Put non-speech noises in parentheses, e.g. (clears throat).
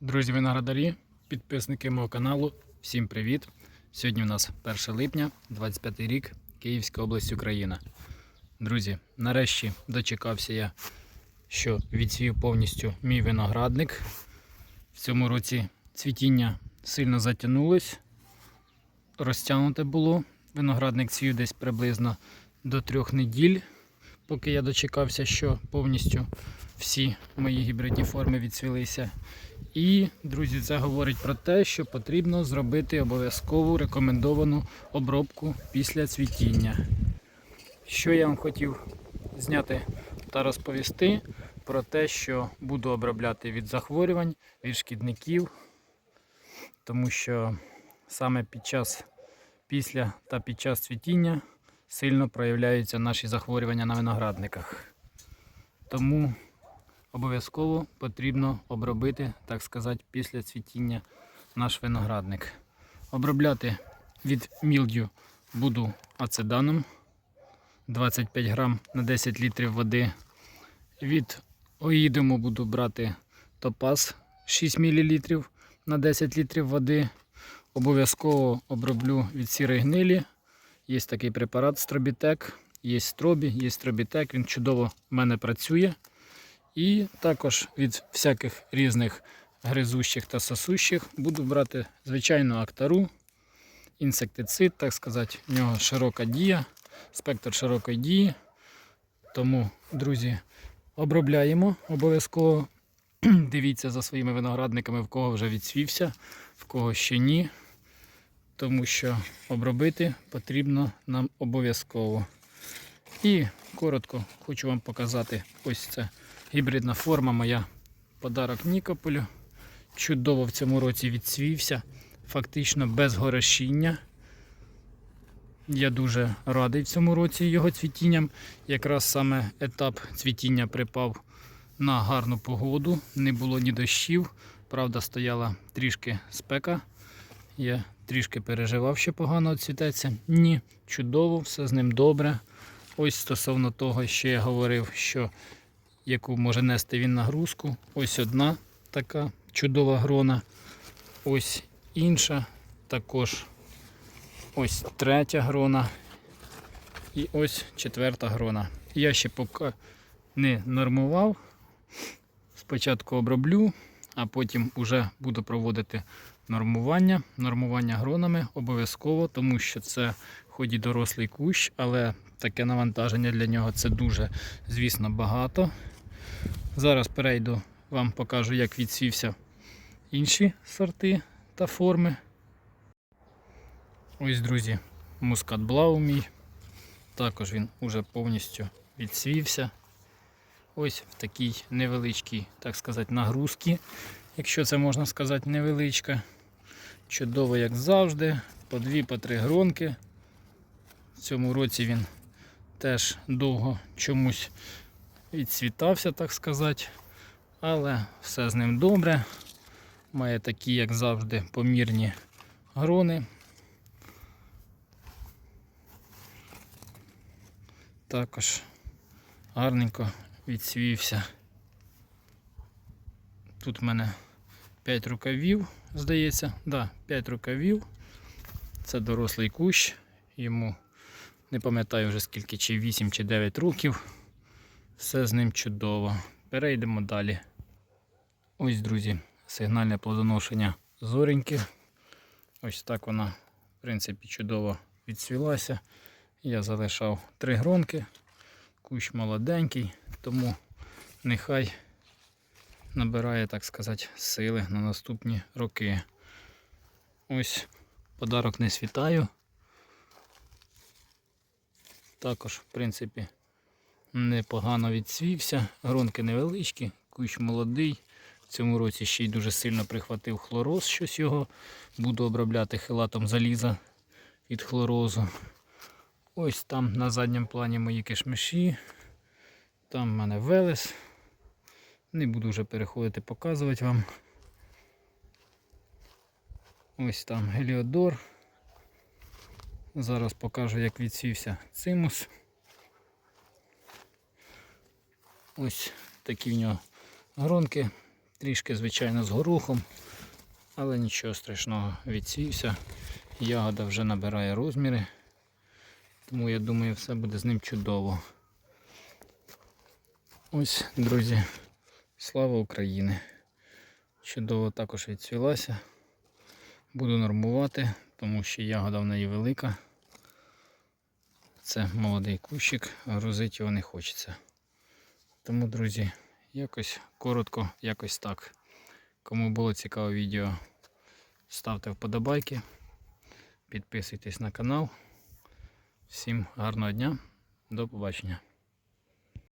Друзі виноградарі, підписники мого каналу, всім привіт! Сьогодні у нас 1 липня, 25 рік, Київська область, Україна. Друзі, нарешті дочекався я, що відсвів повністю мій виноградник. В цьому році цвітіння сильно затягнулось, розтягнуте було. Виноградник цвів десь приблизно до трьох неділь, поки я дочекався, що повністю всі мої гібридні форми відцвілися. І, друзі, це говорить про те, що потрібно зробити обов'язкову рекомендовану обробку після цвітіння. Що я вам хотів зняти та розповісти про те, що буду обробляти від захворювань, від шкідників, тому що саме під час після та під час цвітіння сильно проявляються наші захворювання на виноградниках. Тому обов'язково потрібно обробити, так сказати, після цвітіння наш виноградник. Обробляти від мілдю буду ацеданом 25 грам на 10 літрів води. Від оїдому буду брати топаз 6 мл на 10 літрів води. Обов'язково оброблю від сірої гнилі. Є такий препарат Стробітек, є стробі, є стробітек, він чудово в мене працює. І також від всяких різних гризущих та сосущих буду брати звичайну актару, інсектицид, так сказати, в нього широка дія, спектр широкої дії. Тому, друзі, обробляємо обов'язково. (clears throat) Дивіться за своїми виноградниками, в кого вже відсвівся, в кого ще ні. Тому що обробити потрібно нам обов'язково. І коротко хочу вам показати ось це гібридна форма моя. Подарок Нікополю. Чудово в цьому році відцвівся, фактично без горошіння. Я дуже радий в цьому році його цвітінням. Якраз саме етап цвітіння припав на гарну погоду, не було ні дощів. Правда, стояла трішки спека. Я трішки переживав, що погано цвітеться. Ні, чудово, все з ним добре. Ось стосовно того, що я говорив, що яку може нести він нагрузку. Ось одна така чудова грона. Ось інша також. Ось третя грона. І ось четверта грона. Я ще поки не нормував. Спочатку оброблю, а потім вже буду проводити нормування. Нормування гронами обов'язково, тому що це хоч і дорослий кущ, але таке навантаження для нього це дуже, звісно, багато. Зараз перейду, вам покажу, як відсвівся інші сорти та форми. Ось, друзі, мускат блау мій. Також він уже повністю відсвівся. Ось в такій невеличкій, так сказати, нагрузці, якщо це можна сказати, невеличка. Чудово, як завжди, по дві, по три гронки. В цьому році він теж довго чомусь відцвітався, так сказати. Але все з ним добре. Має такі, як завжди, помірні грони. Також гарненько відсвівся. Тут в мене 5 рукавів, здається. Да, 5 рукавів. Це дорослий кущ. Йому не пам'ятаю вже скільки, чи 8 чи 9 років. Все з ним чудово. Перейдемо далі. Ось, друзі, сигнальне плодоношення зореньки. Ось так вона, в принципі, чудово відсвілася. Я залишав три гронки. Кущ молоденький, тому нехай набирає, так сказати, сили на наступні роки. Ось подарок не світаю. Також, в принципі, непогано відсвівся. Гронки невеличкі, кущ молодий. В цьому році ще й дуже сильно прихватив хлороз, щось його. Буду обробляти хилатом заліза від хлорозу. Ось там на задньому плані мої кишмиші. Там в мене велес. Не буду вже переходити, показувати вам. Ось там геліодор. Зараз покажу, як відсівся цимус. Ось такі в нього гронки. Трішки, звичайно, з горухом, але нічого страшного, відсівся. Ягода вже набирає розміри, тому я думаю, все буде з ним чудово. Ось, друзі, слава Україні! Чудово також відцвілася. Буду нормувати, тому що ягода в неї велика. Це молодий кущик, грузити його не хочеться. Тому, друзі, якось коротко, якось так. Кому було цікаве відео, ставте вподобайки, підписуйтесь на канал. Всім гарного дня, до побачення.